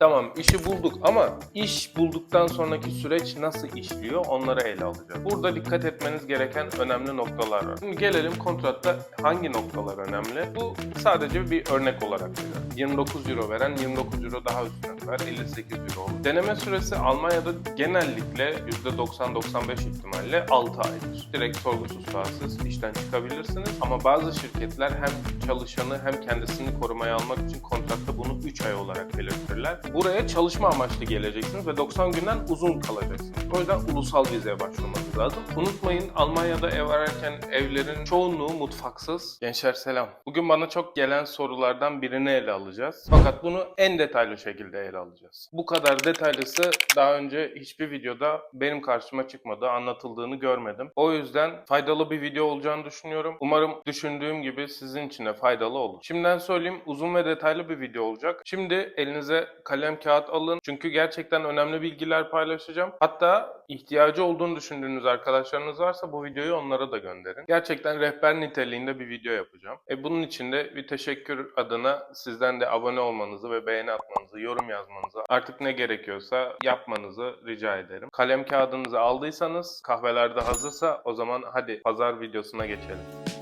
Toma, Tamam işi bulduk ama iş bulduktan sonraki süreç nasıl işliyor onları ele alacağız. Burada dikkat etmeniz gereken önemli noktalar var. Şimdi gelelim kontratta hangi noktalar önemli? Bu sadece bir örnek olarak veriyorum. 29 euro veren 29 euro daha üstüne koyar 58 euro. Deneme süresi Almanya'da genellikle %90-95 ihtimalle 6 aydır. Direkt sorgusuz sualsiz işten çıkabilirsiniz ama bazı şirketler hem çalışanı hem kendisini korumaya almak için kontratta bunu 3 ay olarak belirtirler. Buraya çalışma amaçlı geleceksiniz ve 90 günden uzun kalacaksınız. O yüzden ulusal vizeye başvurmanız lazım. Unutmayın Almanya'da ev ararken evlerin çoğunluğu mutfaksız. Gençler selam. Bugün bana çok gelen sorulardan birini ele alacağız. Fakat bunu en detaylı şekilde ele alacağız. Bu kadar detaylısı daha önce hiçbir videoda benim karşıma çıkmadı, anlatıldığını görmedim. O yüzden faydalı bir video olacağını düşünüyorum. Umarım düşündüğüm gibi sizin için de faydalı olur. Şimdiden söyleyeyim uzun ve detaylı bir video olacak. Şimdi elinize kalem kağıt alın. Çünkü gerçekten önemli bilgiler paylaşacağım. Hatta ihtiyacı olduğunu düşündüğünüz arkadaşlarınız varsa bu videoyu onlara da gönderin. Gerçekten rehber niteliğinde bir video yapacağım. E bunun için de bir teşekkür adına sizden de abone olmanızı ve beğeni atmanızı, yorum yazmanızı, artık ne gerekiyorsa yapmanızı rica ederim. Kalem kağıdınızı aldıysanız, kahveler de hazırsa o zaman hadi pazar videosuna geçelim.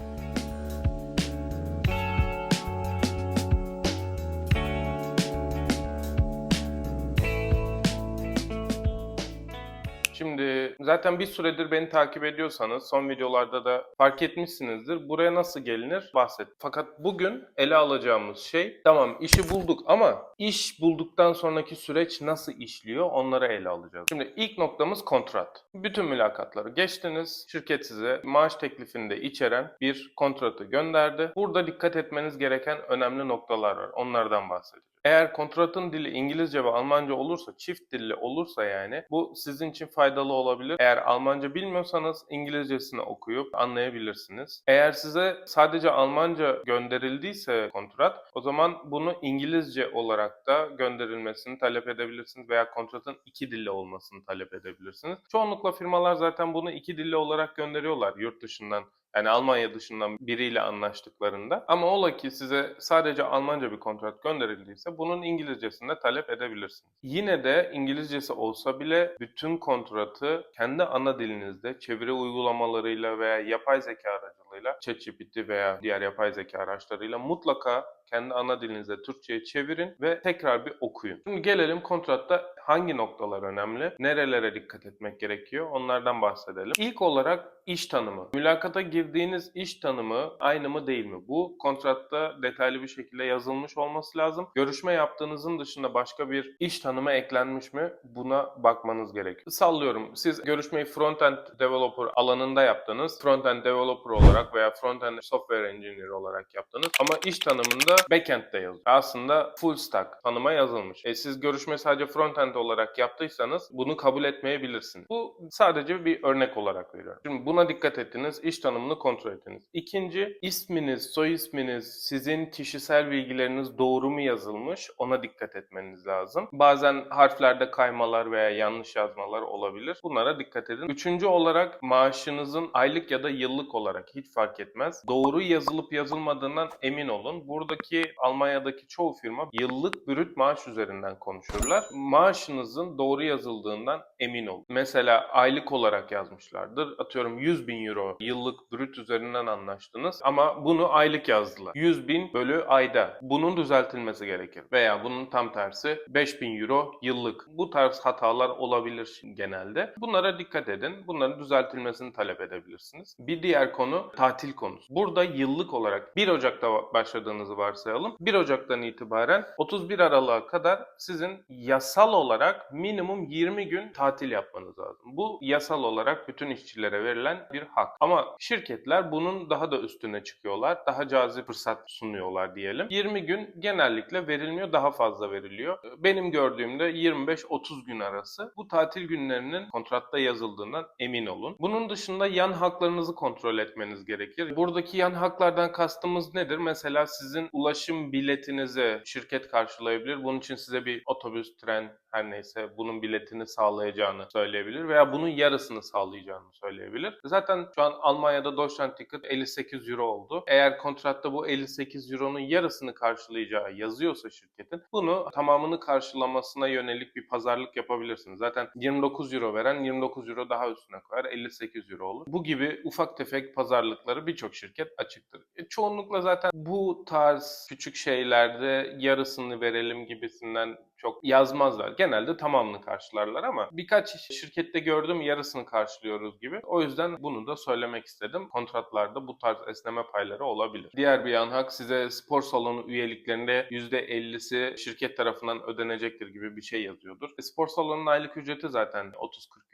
Şimdi zaten bir süredir beni takip ediyorsanız son videolarda da fark etmişsinizdir. Buraya nasıl gelinir bahset. Fakat bugün ele alacağımız şey tamam işi bulduk ama iş bulduktan sonraki süreç nasıl işliyor onları ele alacağız. Şimdi ilk noktamız kontrat. Bütün mülakatları geçtiniz. Şirket size maaş teklifini de içeren bir kontratı gönderdi. Burada dikkat etmeniz gereken önemli noktalar var. Onlardan bahsedeceğim. Eğer kontratın dili İngilizce ve Almanca olursa, çift dilli olursa yani bu sizin için faydalı olabilir. Eğer Almanca bilmiyorsanız İngilizcesini okuyup anlayabilirsiniz. Eğer size sadece Almanca gönderildiyse kontrat, o zaman bunu İngilizce olarak da gönderilmesini talep edebilirsiniz veya kontratın iki dilli olmasını talep edebilirsiniz. Çoğunlukla firmalar zaten bunu iki dilli olarak gönderiyorlar yurt dışından yani Almanya dışından biriyle anlaştıklarında. Ama ola ki size sadece Almanca bir kontrat gönderildiyse bunun İngilizcesini de talep edebilirsiniz. Yine de İngilizcesi olsa bile bütün kontratı kendi ana dilinizde çeviri uygulamalarıyla veya yapay zeka aracılığıyla ChatGPT veya diğer yapay zeka araçlarıyla mutlaka kendi ana dilinize Türkçe'ye çevirin ve tekrar bir okuyun. Şimdi gelelim kontratta hangi noktalar önemli, nerelere dikkat etmek gerekiyor onlardan bahsedelim. İlk olarak iş tanımı. Mülakata girdiğiniz iş tanımı aynı mı değil mi? Bu kontratta detaylı bir şekilde yazılmış olması lazım. Görüşme yaptığınızın dışında başka bir iş tanımı eklenmiş mi? Buna bakmanız gerekiyor. Sallıyorum siz görüşmeyi front-end developer alanında yaptınız. Front-end developer olarak veya front-end software engineer olarak yaptınız. Ama iş tanımında backend'de yazıyor. Aslında full stack tanıma yazılmış. E siz görüşme sadece front-end olarak yaptıysanız bunu kabul etmeyebilirsiniz. Bu sadece bir örnek olarak veriyorum. Şimdi buna dikkat ettiniz. iş tanımını kontrol ettiniz. İkinci isminiz, soy isminiz, sizin kişisel bilgileriniz doğru mu yazılmış? Ona dikkat etmeniz lazım. Bazen harflerde kaymalar veya yanlış yazmalar olabilir. Bunlara dikkat edin. Üçüncü olarak maaşınızın aylık ya da yıllık olarak hiç fark etmez. Doğru yazılıp yazılmadığından emin olun. Buradaki Almanya'daki çoğu firma yıllık brüt maaş üzerinden konuşurlar. Maaşınızın doğru yazıldığından emin olun. Mesela aylık olarak yazmışlardır. Atıyorum 100 bin euro yıllık brüt üzerinden anlaştınız ama bunu aylık yazdılar. 100 bin bölü ayda. Bunun düzeltilmesi gerekir. Veya bunun tam tersi 5000 euro yıllık. Bu tarz hatalar olabilir genelde. Bunlara dikkat edin. Bunların düzeltilmesini talep edebilirsiniz. Bir diğer konu tatil konusu. Burada yıllık olarak 1 Ocak'ta başladığınızı varsayalım. 1 Ocak'tan itibaren 31 Aralık'a kadar sizin yasal olarak minimum 20 gün tatil yapmanız lazım. Bu yasal olarak bütün işçilere verilen bir hak. Ama şirketler bunun daha da üstüne çıkıyorlar. Daha cazip fırsat sunuyorlar diyelim. 20 gün genellikle verilmiyor, daha fazla veriliyor. Benim gördüğümde 25-30 gün arası. Bu tatil günlerinin kontratta yazıldığından emin olun. Bunun dışında yan haklarınızı kontrol etmeniz gerekir. Buradaki yan haklardan kastımız nedir? Mesela sizin ulaşım biletinizi şirket karşılayabilir. Bunun için size bir otobüs, tren her neyse bunun biletini sağlayacağını söyleyebilir veya bunun yarısını sağlayacağını söyleyebilir. Zaten şu an Almanya'da Deutschland Ticket 58 euro oldu. Eğer kontratta bu 58 euronun yarısını karşılayacağı yazıyorsa şirketin bunu tamamını karşılamasına yönelik bir pazarlık yapabilirsiniz. Zaten 29 euro veren 29 euro daha üstüne koyar 58 euro olur. Bu gibi ufak tefek pazarlıkları birçok şirket açıktır. E, çoğunlukla zaten bu tarz küçük şeylerde yarısını verelim gibisinden çok yazmazlar. Genelde tamamını karşılarlar ama birkaç şirkette gördüm yarısını karşılıyoruz gibi. O yüzden bunu da söylemek istedim. Kontratlarda bu tarz esneme payları olabilir. Diğer bir yan hak size spor salonu üyeliklerinde %50'si şirket tarafından ödenecektir gibi bir şey yazıyordur. E, spor salonunun aylık ücreti zaten 30-40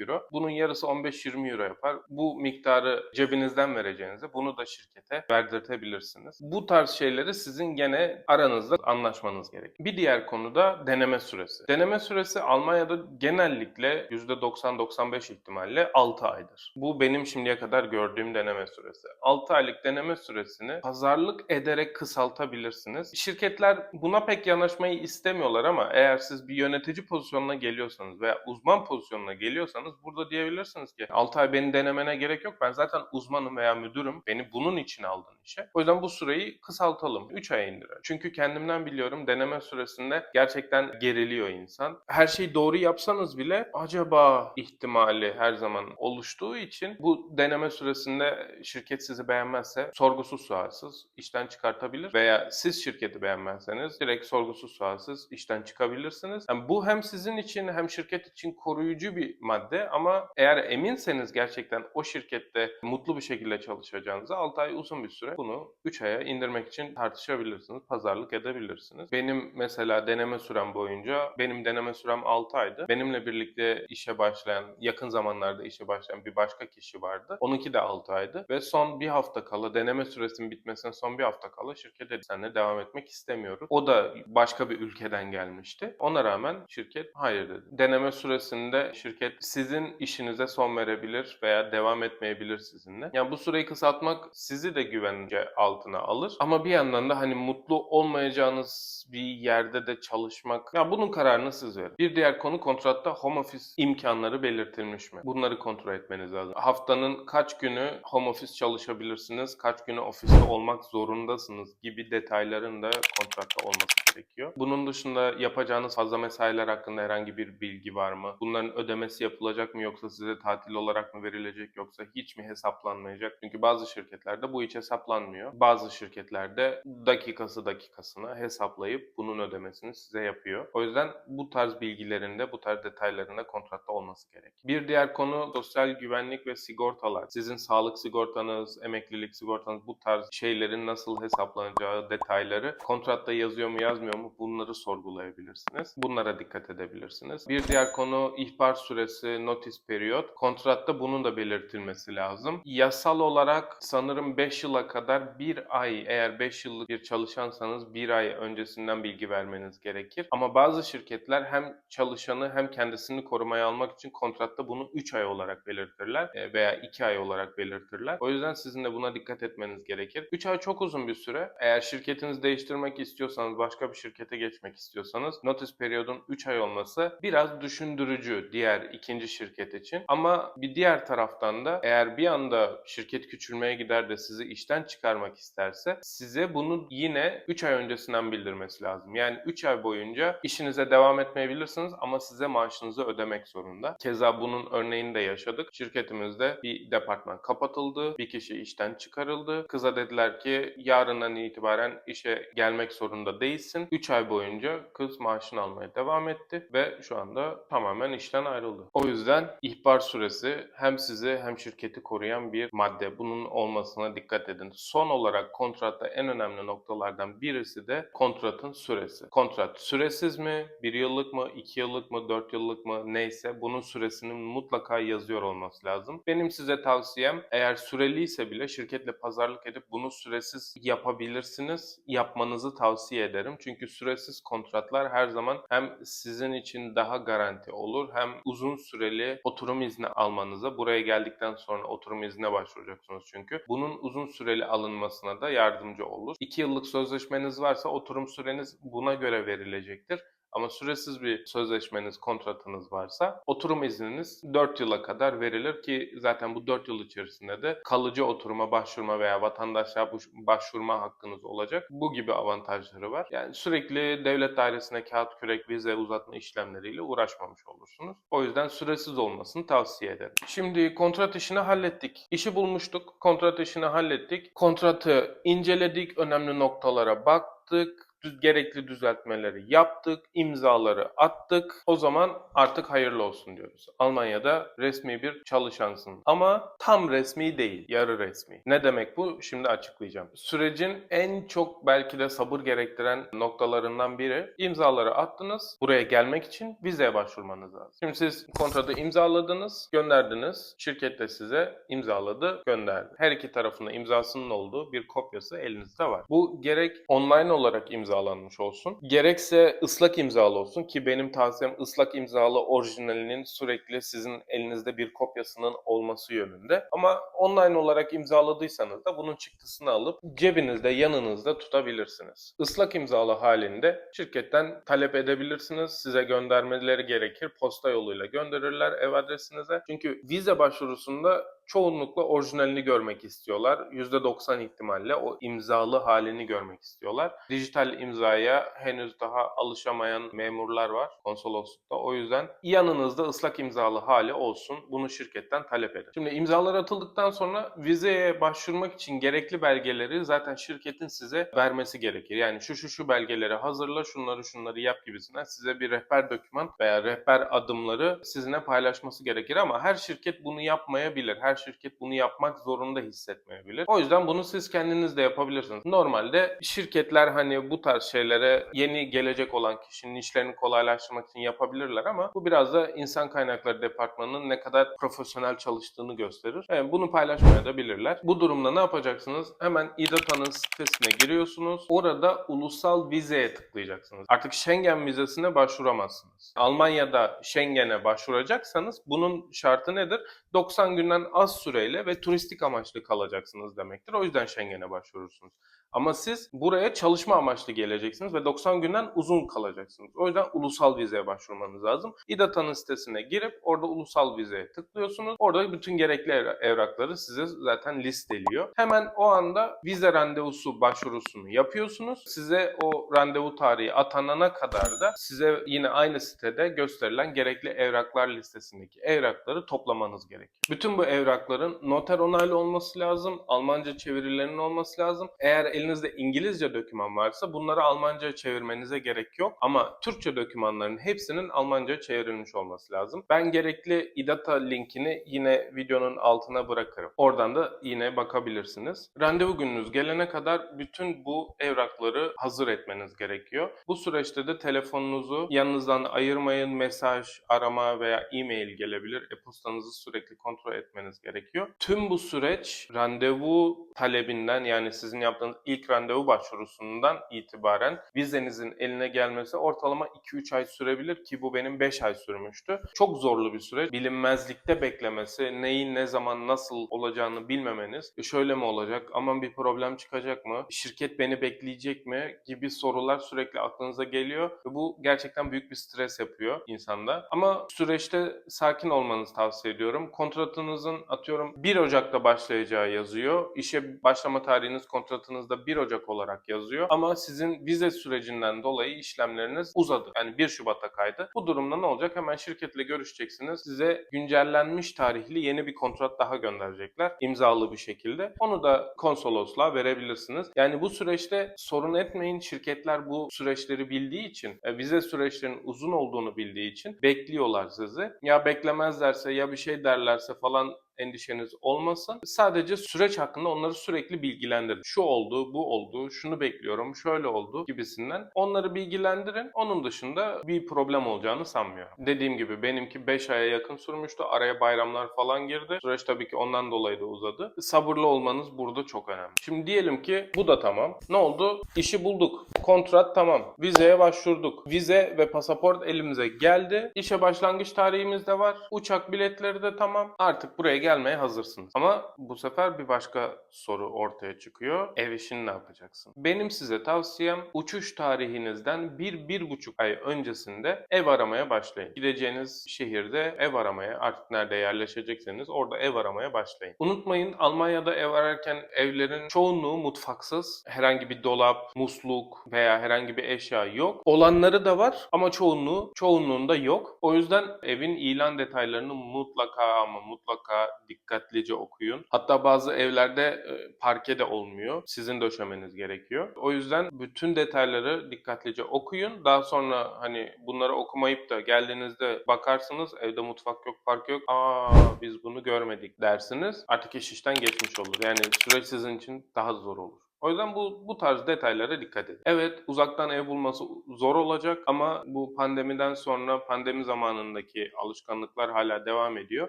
euro. Bunun yarısı 15-20 euro yapar. Bu miktarı cebinizden vereceğinize bunu da şirkete verdirtebilirsiniz. Bu tarz şeyleri sizin gene aranızda anlaşmanız gerek. Bir diğer konu da deneme süresi. Deneme süresi Almanya'da genellikle %90-95 ihtimalle 6 aydır. Bu benim şimdiye kadar gördüğüm deneme süresi. 6 aylık deneme süresini pazarlık ederek kısaltabilirsiniz. Şirketler buna pek yanaşmayı istemiyorlar ama eğer siz bir yönetici pozisyonuna geliyorsanız veya uzman pozisyonuna geliyorsanız burada diyebilirsiniz ki 6 ay beni denemene gerek yok. Ben zaten uzmanım veya müdürüm. Beni bunun için aldın işe. O yüzden bu süreyi kısaltalım. 3 aya indirelim. Çünkü kendimden biliyorum deneme süresinde gerçekten geriliyor insan. Her şeyi doğru yapsanız bile acaba ihtimali her zaman oluştuğu için bu deneme süresinde şirket sizi beğenmezse sorgusuz sualsiz işten çıkartabilir veya siz şirketi beğenmezseniz direkt sorgusuz sualsiz işten çıkabilirsiniz. Yani bu hem sizin için hem şirket için koruyucu bir madde ama eğer eminseniz gerçekten o şirkette mutlu bir şekilde çalışacağınıza 6 ay uzun bir süre bunu 3 aya indirmek için tartışabilirsiniz, pazarlık edebilirsiniz. Benim mesela deneme sürem boyunca benim deneme sürem 6 aydı. Benimle birlikte işe başlayan, yakın zamanlarda işe başlayan bir başka kişi vardı. Onunki de 6 aydı ve son bir hafta kala deneme süresinin bitmesine son bir hafta kala şirket dedi seninle devam etmek istemiyoruz. O da başka bir ülkeden gelmişti. Ona rağmen şirket hayır dedi. Deneme süresinde şirket sizin işinize son verebilir veya devam etmeyebilir sizinle. Yani bu süreyi kısaltmak sizi de güvence altına alır. Ama bir yandan da hani mutlu olmayacağınız bir yerde de çalışmak. Ya bunun kararını siz verin. Bir diğer konu kontratta home office imkanları belirtilmiş mi? Bunları kontrol etmeniz lazım. Haftanın kaç günü home office çalışabilirsiniz, kaç günü ofiste olmak zorundasınız gibi detayların da kontratta olması gerekiyor. Bunun dışında yapacağınız fazla mesailer hakkında herhangi bir bilgi var mı? Bunların ödemesi yapılacak mı yoksa size tatil olarak mı verilecek yoksa hiç mi hesaplanmayacak? Çünkü bazı şirketlerde bu hiç hesaplanmıyor. Bazı şirketlerde dakikası dakikasına hesaplayıp bunun ödemesini size yapıyor. O yüzden bu tarz bilgilerinde, bu tarz detaylarında kontratta olması gerek. Bir diğer konu sosyal güvenlik ve sigortalar. Sizin sağlık sigortanız, emeklilik sigortanız bu tarz şeylerin nasıl hesaplanacağı detayları kontratta yazıyor mu yazmıyor mu bunları sorgulayabilirsiniz. Bunlara dikkat edebilirsiniz. Bir diğer konu ihbar süresi, notice period. Kontratta bunun da belirtilmesi lazım. Yasal olarak sanırım 5 yıla kadar bir ay eğer 5 yıllık bir çalışansanız bir ay öncesinden bilgi vermeniz gerekir. Ama bazı şirketler hem çalışanı hem kendisini korumaya almak için kontratta bunu 3 ay olarak belirtirler e, veya 2 ay olarak belirtirler. O yüzden sizin de buna dikkat etmeniz gerekir. 3 ay çok uzun bir süre. Eğer şirketinizi değiştirmek istiyorsanız, başka bir şirkete geçmek istiyorsanız notice periyodun 3 ay olması biraz düşündürücü diğer ikinci şirket için. Ama bir diğer taraftan da eğer bir anda şirket küçülmeye gider de sizi işten çıkarmak isterse size bunu yine 3 ay öncesinden bildirmesi lazım. Yani 3 ay boyunca işinize devam etmeyebilirsiniz ama size maaşınızı ödemek zorunda. Keza bunun örneğini de yaşadık. Şirketimizde bir departman kapatıldı. Bir kişi işten çıkarıldı. Kıza dediler ki yarından itibaren işe gelmek zorunda değilsin. 3 ay boyunca kız maaşını almaya devam etti ve şu anda tamamen işten ayrıldı. O yüzden ihbar süresi hem sizi hem şirketi koruyan bir madde. Bunun olmasına dikkat edin. Son olarak kontratta en önemli noktalardan birisi de kontratın süresi. Kontrat süresiz mi? Bir yıllık mı? iki yıllık mı? Dört yıllık mı? Neyse bunun süresinin mutlaka yazıyor olması lazım. Benim size tavsiyem eğer süreliyse bile şirketle pazarlık edip bunu süresiz yapabilirsiniz. Yapmanızı tavsiye ederim. Çünkü Çünkü süresiz kontratlar her zaman hem sizin için daha garanti olur hem uzun süreli oturum izni almanıza buraya geldikten sonra oturum iznine başvuracaksınız çünkü. Bunun uzun süreli alınmasına da yardımcı olur. 2 yıllık sözleşmeniz varsa oturum süreniz buna göre verilecektir. Ama süresiz bir sözleşmeniz, kontratınız varsa oturum izniniz 4 yıla kadar verilir ki zaten bu 4 yıl içerisinde de kalıcı oturuma başvurma veya vatandaşlığa baş- başvurma hakkınız olacak. Bu gibi avantajları var. Yani sürekli devlet dairesine kağıt kürek vize uzatma işlemleriyle uğraşmamış olursunuz. O yüzden süresiz olmasını tavsiye ederim. Şimdi kontrat işini hallettik. İşi bulmuştuk. Kontrat işini hallettik. Kontratı inceledik. Önemli noktalara baktık gerekli düzeltmeleri yaptık, imzaları attık. O zaman artık hayırlı olsun diyoruz. Almanya'da resmi bir çalışansın. Ama tam resmi değil, yarı resmi. Ne demek bu? Şimdi açıklayacağım. Sürecin en çok belki de sabır gerektiren noktalarından biri imzaları attınız. Buraya gelmek için vizeye başvurmanız lazım. Şimdi siz kontratı imzaladınız, gönderdiniz. Şirket de size imzaladı, gönderdi. Her iki tarafında imzasının olduğu bir kopyası elinizde var. Bu gerek online olarak imzalanmış olsun, gerekse ıslak imzalı olsun ki benim tavsiyem ıslak imzalı orijinalinin sürekli sizin elinizde bir kopyasının olması yönünde. Ama online olarak imzaladıysanız da bunun çıktısını alıp cebinizde, yanınızda tutabilirsiniz. Islak imzalı halinde şirketten talep edebilirsiniz. Size göndermeleri gerekir. Posta yoluyla gönderirler ev adresinize. Çünkü vize başvurusunda çoğunlukla orijinalini görmek istiyorlar. %90 ihtimalle o imzalı halini görmek istiyorlar. Dijital imzaya henüz daha alışamayan memurlar var konsoloslukta. O yüzden yanınızda ıslak imzalı hali olsun. Bunu şirketten talep edin. Şimdi imzalar atıldıktan sonra vizeye başvurmak için gerekli belgeleri zaten şirketin size vermesi gerekir. Yani şu şu şu belgeleri hazırla, şunları şunları yap gibisinden size bir rehber doküman veya rehber adımları sizinle paylaşması gerekir ama her şirket bunu yapmayabilir. Her şirket bunu yapmak zorunda hissetmeyebilir. O yüzden bunu siz kendiniz de yapabilirsiniz. Normalde şirketler hani bu tarz şeylere yeni gelecek olan kişinin işlerini kolaylaştırmak için yapabilirler ama bu biraz da insan kaynakları departmanının ne kadar profesyonel çalıştığını gösterir. Evet, bunu paylaşmaya da bilirler. Bu durumda ne yapacaksınız? Hemen İDATA'nın sitesine giriyorsunuz. Orada ulusal vizeye tıklayacaksınız. Artık Schengen vizesine başvuramazsınız. Almanya'da Schengen'e başvuracaksanız bunun şartı nedir? 90 günden az süreyle ve turistik amaçlı kalacaksınız demektir. O yüzden Schengen'e başvurursunuz. Ama siz buraya çalışma amaçlı geleceksiniz ve 90 günden uzun kalacaksınız. O yüzden ulusal vizeye başvurmanız lazım. İDATA'nın sitesine girip orada ulusal vizeye tıklıyorsunuz. Orada bütün gerekli evra- evrakları size zaten listeliyor. Hemen o anda vize randevusu başvurusunu yapıyorsunuz. Size o randevu tarihi atanana kadar da size yine aynı sitede gösterilen gerekli evraklar listesindeki evrakları toplamanız gerekiyor. Bütün bu evrakların noter onaylı olması lazım. Almanca çevirilerinin olması lazım. Eğer elinizde İngilizce doküman varsa bunları Almanca çevirmenize gerek yok. Ama Türkçe dokümanların hepsinin Almanca çevrilmiş olması lazım. Ben gerekli İDATA linkini yine videonun altına bırakırım. Oradan da yine bakabilirsiniz. Randevu gününüz gelene kadar bütün bu evrakları hazır etmeniz gerekiyor. Bu süreçte de telefonunuzu yanınızdan ayırmayın. Mesaj, arama veya e-mail gelebilir. E-postanızı sürekli kontrol etmeniz gerekiyor. Tüm bu süreç randevu talebinden yani sizin yaptığınız ilk randevu başvurusundan itibaren vizenizin eline gelmesi ortalama 2-3 ay sürebilir ki bu benim 5 ay sürmüştü. Çok zorlu bir süreç. Bilinmezlikte beklemesi, neyin ne zaman nasıl olacağını bilmemeniz, "E şöyle mi olacak, aman bir problem çıkacak mı, şirket beni bekleyecek mi gibi sorular sürekli aklınıza geliyor. Ve bu gerçekten büyük bir stres yapıyor insanda. Ama süreçte sakin olmanızı tavsiye ediyorum. Kontratınızın atıyorum 1 Ocak'ta başlayacağı yazıyor. İşe başlama tarihiniz kontratınızda 1 Ocak olarak yazıyor. Ama sizin vize sürecinden dolayı işlemleriniz uzadı. Yani 1 Şubat'a kaydı. Bu durumda ne olacak? Hemen şirketle görüşeceksiniz. Size güncellenmiş tarihli yeni bir kontrat daha gönderecekler. imzalı bir şekilde. Onu da konsolosluğa verebilirsiniz. Yani bu süreçte sorun etmeyin. Şirketler bu süreçleri bildiği için, e, vize süreçlerinin uzun olduğunu bildiği için bekliyorlar sizi. Ya beklemezlerse ya bir şey derlerse falan endişeniz olmasın. Sadece süreç hakkında onları sürekli bilgilendirin. Şu oldu, bu oldu, şunu bekliyorum, şöyle oldu gibisinden. Onları bilgilendirin. Onun dışında bir problem olacağını sanmıyorum. Dediğim gibi benimki 5 aya yakın sürmüştü. Araya bayramlar falan girdi. Süreç tabii ki ondan dolayı da uzadı. Sabırlı olmanız burada çok önemli. Şimdi diyelim ki bu da tamam. Ne oldu? İşi bulduk. Kontrat tamam. Vizeye başvurduk. Vize ve pasaport elimize geldi. İşe başlangıç tarihimiz de var. Uçak biletleri de tamam. Artık buraya gelmeye hazırsınız. Ama bu sefer bir başka soru ortaya çıkıyor. Ev işini ne yapacaksın? Benim size tavsiyem uçuş tarihinizden bir, bir buçuk ay öncesinde ev aramaya başlayın. Gideceğiniz şehirde ev aramaya, artık nerede yerleşecekseniz orada ev aramaya başlayın. Unutmayın Almanya'da ev ararken evlerin çoğunluğu mutfaksız. Herhangi bir dolap, musluk veya herhangi bir eşya yok. Olanları da var ama çoğunluğu, çoğunluğunda yok. O yüzden evin ilan detaylarını mutlaka ama mutlaka dikkatlice okuyun. Hatta bazı evlerde e, parke de olmuyor. Sizin döşemeniz gerekiyor. O yüzden bütün detayları dikkatlice okuyun. Daha sonra hani bunları okumayıp da geldiğinizde bakarsınız evde mutfak yok, parke yok. Aa biz bunu görmedik dersiniz. Artık iş işten geçmiş olur. Yani süreç sizin için daha zor olur. O yüzden bu bu tarz detaylara dikkat edin. Evet uzaktan ev bulması zor olacak ama bu pandemiden sonra pandemi zamanındaki alışkanlıklar hala devam ediyor.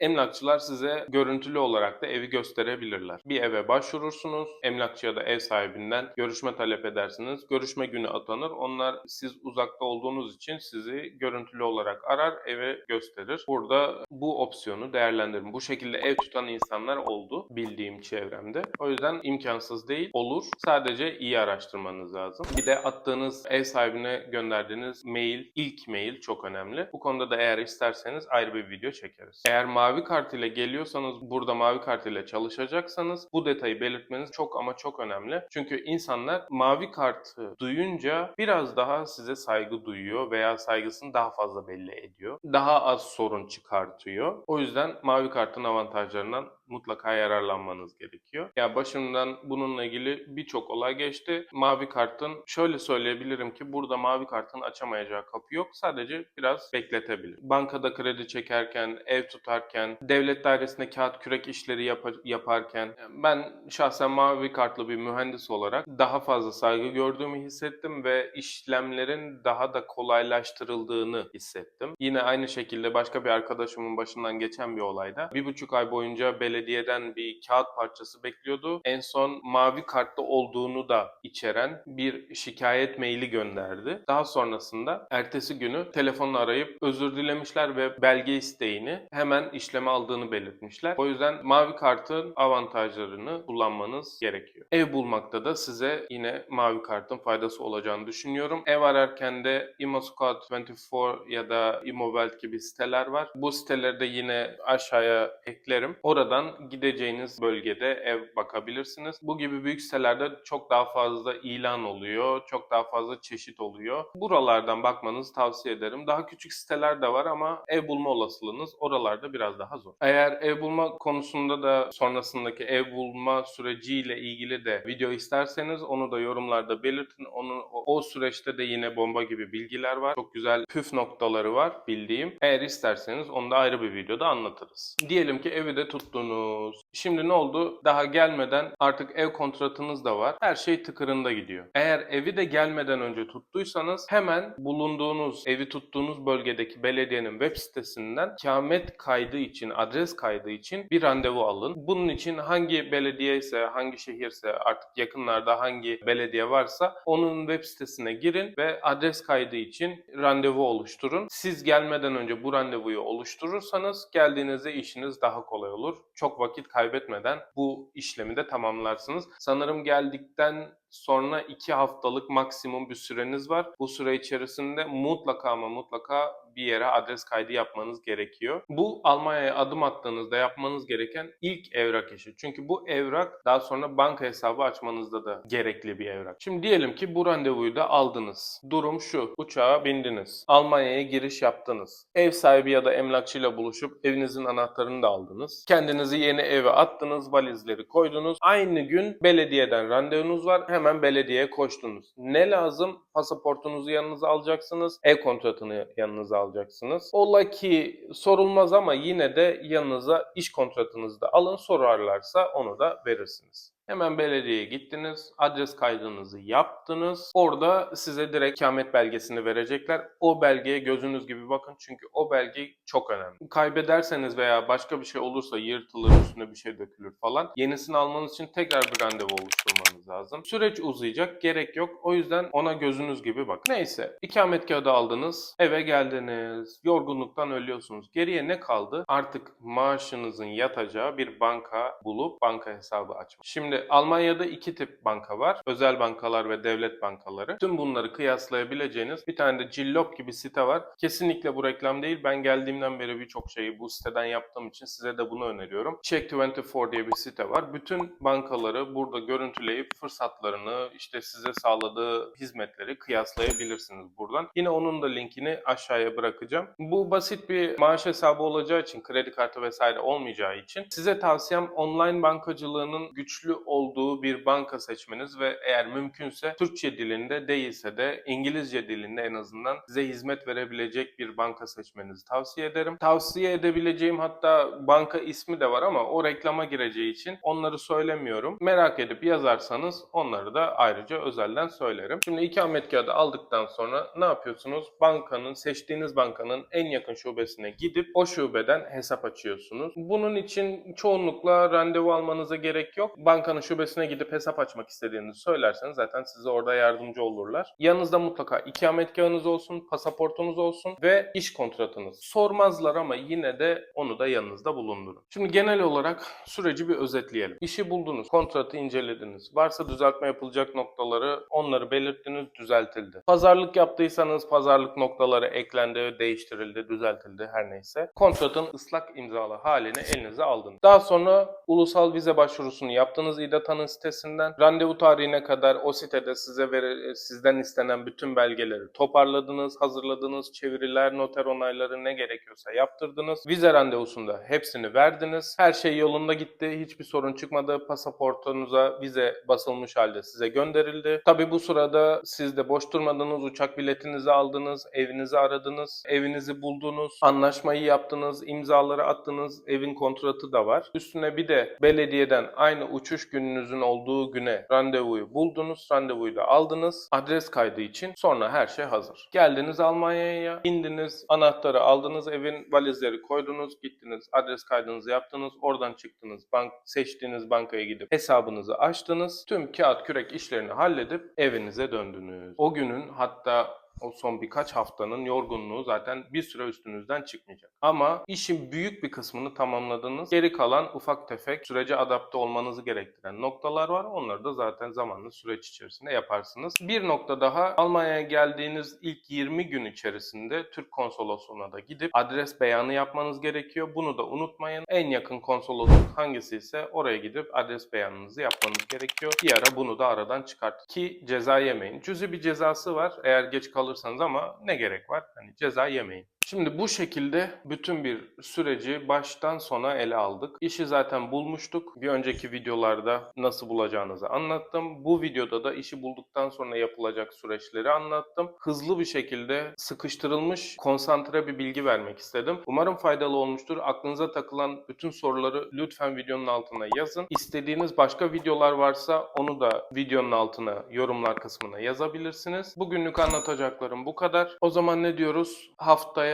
Emlakçılar size görüntülü olarak da evi gösterebilirler. Bir eve başvurursunuz. Emlakçıya da ev sahibinden görüşme talep edersiniz. Görüşme günü atanır. Onlar siz uzakta olduğunuz için sizi görüntülü olarak arar, eve gösterir. Burada bu opsiyonu değerlendirin. Bu şekilde ev tutan insanlar oldu bildiğim çevremde. O yüzden imkansız değil, olur. Sadece iyi araştırmanız lazım. Bir de attığınız ev sahibine gönderdiğiniz mail, ilk mail çok önemli. Bu konuda da eğer isterseniz ayrı bir video çekeriz. Eğer mavi kart ile geliyorsanız, burada mavi kart ile çalışacaksanız bu detayı belirtmeniz çok ama çok önemli. Çünkü insanlar mavi kartı duyunca biraz daha size saygı duyuyor veya saygısını daha fazla belli ediyor. Daha az sorun çıkartıyor. O yüzden mavi kartın avantajlarından mutlaka yararlanmanız gerekiyor. Ya başımdan bununla ilgili birçok olay geçti. Mavi kartın şöyle söyleyebilirim ki burada mavi kartın açamayacağı kapı yok. Sadece biraz bekletebilir. Bankada kredi çekerken, ev tutarken, devlet dairesinde kağıt kürek işleri yap- yaparken ben şahsen mavi kartlı bir mühendis olarak daha fazla saygı gördüğümü hissettim ve işlemlerin daha da kolaylaştırıldığını hissettim. Yine aynı şekilde başka bir arkadaşımın başından geçen bir olayda bir buçuk ay boyunca belediyeden bir kağıt parçası bekliyordu. En son mavi kartlı olduğunu da içeren bir şikayet maili gönderdi. Daha sonrasında ertesi günü telefonla arayıp özür dilemişler ve belge isteğini hemen işleme aldığını belirtmişler. O yüzden mavi kartın avantajlarını kullanmanız gerekiyor. Ev bulmakta da size yine mavi kartın faydası olacağını düşünüyorum. Ev ararken de ImmoScout24 ya da Immowelt gibi siteler var. Bu siteleri de yine aşağıya eklerim. Oradan gideceğiniz bölgede ev bakabilirsiniz. Bu gibi büyük sitelerde çok daha fazla ilan oluyor, çok daha fazla çeşit oluyor. Buralardan bakmanızı tavsiye ederim. Daha küçük siteler de var ama ev bulma olasılığınız oralarda biraz daha zor. Eğer ev bulma konusunda da sonrasındaki ev bulma süreciyle ilgili de video isterseniz onu da yorumlarda belirtin. Onun o, süreçte de yine bomba gibi bilgiler var. Çok güzel püf noktaları var bildiğim. Eğer isterseniz onu da ayrı bir videoda anlatırız. Diyelim ki evi de tuttunuz. Şimdi ne oldu? Daha gelmeden artık ev kontratınız da var. Her şey tıkırında gidiyor. Eğer evi de gelmeden önce tuttuysanız hemen bulunduğunuz, evi tuttuğunuz bölgedeki belediyenin web sitesinden kamet kaydı için, adres kaydı için bir randevu alın. Bunun için hangi belediye ise, hangi şehirse artık yakınlarda hangi belediye varsa onun web sitesine girin ve adres kaydı için randevu oluşturun. Siz gelmeden önce bu randevuyu oluşturursanız geldiğinizde işiniz daha kolay olur. Çok vakit kaybetmeden bu işlemi de tamamlarsınız. Sanırım geldikten sonra 2 haftalık maksimum bir süreniz var. Bu süre içerisinde mutlaka ama mutlaka bir yere adres kaydı yapmanız gerekiyor. Bu Almanya'ya adım attığınızda yapmanız gereken ilk evrak işi. Çünkü bu evrak daha sonra banka hesabı açmanızda da gerekli bir evrak. Şimdi diyelim ki bu randevuyu da aldınız. Durum şu. Uçağa bindiniz. Almanya'ya giriş yaptınız. Ev sahibi ya da emlakçıyla buluşup evinizin anahtarını da aldınız. Kendinizi yeni eve attınız. Valizleri koydunuz. Aynı gün belediyeden randevunuz var. Hemen hemen belediyeye koştunuz. Ne lazım? Pasaportunuzu yanınıza alacaksınız. Ev kontratını yanınıza alacaksınız. Ola ki sorulmaz ama yine de yanınıza iş kontratınızı da alın. Sorarlarsa onu da verirsiniz. Hemen belediyeye gittiniz, adres kaydınızı yaptınız. Orada size direkt ikamet belgesini verecekler. O belgeye gözünüz gibi bakın çünkü o belge çok önemli. Kaybederseniz veya başka bir şey olursa yırtılır, üstüne bir şey dökülür falan. Yenisini almanız için tekrar bir randevu oluşturmanız lazım. Süreç uzayacak, gerek yok. O yüzden ona gözünüz gibi bakın. Neyse, ikamet kağıdı aldınız, eve geldiniz, yorgunluktan ölüyorsunuz. Geriye ne kaldı? Artık maaşınızın yatacağı bir banka bulup banka hesabı açmak. Şimdi Almanya'da iki tip banka var. Özel bankalar ve devlet bankaları. Tüm bunları kıyaslayabileceğiniz bir tane de Cillop gibi site var. Kesinlikle bu reklam değil. Ben geldiğimden beri birçok şeyi bu siteden yaptığım için size de bunu öneriyorum. Check24 diye bir site var. Bütün bankaları burada görüntüleyip fırsatlarını, işte size sağladığı hizmetleri kıyaslayabilirsiniz buradan. Yine onun da linkini aşağıya bırakacağım. Bu basit bir maaş hesabı olacağı için, kredi kartı vesaire olmayacağı için size tavsiyem online bankacılığının güçlü olduğu bir banka seçmeniz ve eğer mümkünse Türkçe dilinde değilse de İngilizce dilinde en azından size hizmet verebilecek bir banka seçmenizi tavsiye ederim. Tavsiye edebileceğim hatta banka ismi de var ama o reklama gireceği için onları söylemiyorum. Merak edip yazarsanız onları da ayrıca özelden söylerim. Şimdi ikamet kağıdı aldıktan sonra ne yapıyorsunuz? Bankanın, seçtiğiniz bankanın en yakın şubesine gidip o şubeden hesap açıyorsunuz. Bunun için çoğunlukla randevu almanıza gerek yok. Bankanın şubesine gidip hesap açmak istediğinizi söylerseniz zaten size orada yardımcı olurlar. Yanınızda mutlaka ikamet kağıdınız olsun, pasaportunuz olsun ve iş kontratınız. Sormazlar ama yine de onu da yanınızda bulundurun. Şimdi genel olarak süreci bir özetleyelim. İşi buldunuz, kontratı incelediniz. Varsa düzeltme yapılacak noktaları onları belirttiniz, düzeltildi. Pazarlık yaptıysanız pazarlık noktaları eklendi, değiştirildi, düzeltildi her neyse. Kontratın ıslak imzalı halini elinize aldınız. Daha sonra ulusal vize başvurusunu yaptınız İDATA'nın sitesinden. Randevu tarihine kadar o sitede size vere, sizden istenen bütün belgeleri toparladınız, hazırladınız, çeviriler, noter onayları ne gerekiyorsa yaptırdınız. Vize randevusunda hepsini verdiniz. Her şey yolunda gitti. Hiçbir sorun çıkmadı. Pasaportunuza vize basılmış halde size gönderildi. Tabi bu sırada siz de boş durmadınız. Uçak biletinizi aldınız, evinizi aradınız, evinizi buldunuz, anlaşmayı yaptınız, imzaları attınız, evin kontratı da var. Üstüne bir de belediyeden aynı uçuş gününüzün olduğu güne randevuyu buldunuz, randevuyu da aldınız. Adres kaydı için sonra her şey hazır. Geldiniz Almanya'ya, indiniz, anahtarı aldınız, evin valizleri koydunuz, gittiniz, adres kaydınızı yaptınız, oradan çıktınız, bank seçtiğiniz bankaya gidip hesabınızı açtınız. Tüm kağıt kürek işlerini halledip evinize döndünüz. O günün hatta o son birkaç haftanın yorgunluğu zaten bir süre üstünüzden çıkmayacak. Ama işin büyük bir kısmını tamamladınız. Geri kalan ufak tefek sürece adapte olmanızı gerektiren noktalar var. Onları da zaten zamanlı süreç içerisinde yaparsınız. Bir nokta daha Almanya'ya geldiğiniz ilk 20 gün içerisinde Türk konsolosluğuna da gidip adres beyanı yapmanız gerekiyor. Bunu da unutmayın. En yakın konsolosluk hangisi ise oraya gidip adres beyanınızı yapmanız gerekiyor. Bir ara bunu da aradan çıkart ki ceza yemeyin. Cüzi bir cezası var eğer geç kalırsanız ama ne gerek var? Hani ceza yemeyin. Şimdi bu şekilde bütün bir süreci baştan sona ele aldık. İşi zaten bulmuştuk. Bir önceki videolarda nasıl bulacağınızı anlattım. Bu videoda da işi bulduktan sonra yapılacak süreçleri anlattım. Hızlı bir şekilde sıkıştırılmış, konsantre bir bilgi vermek istedim. Umarım faydalı olmuştur. Aklınıza takılan bütün soruları lütfen videonun altına yazın. İstediğiniz başka videolar varsa onu da videonun altına, yorumlar kısmına yazabilirsiniz. Bugünlük anlatacaklarım bu kadar. O zaman ne diyoruz?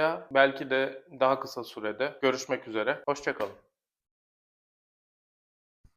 Haftaya belki de daha kısa sürede görüşmek üzere. Hoşçakalın.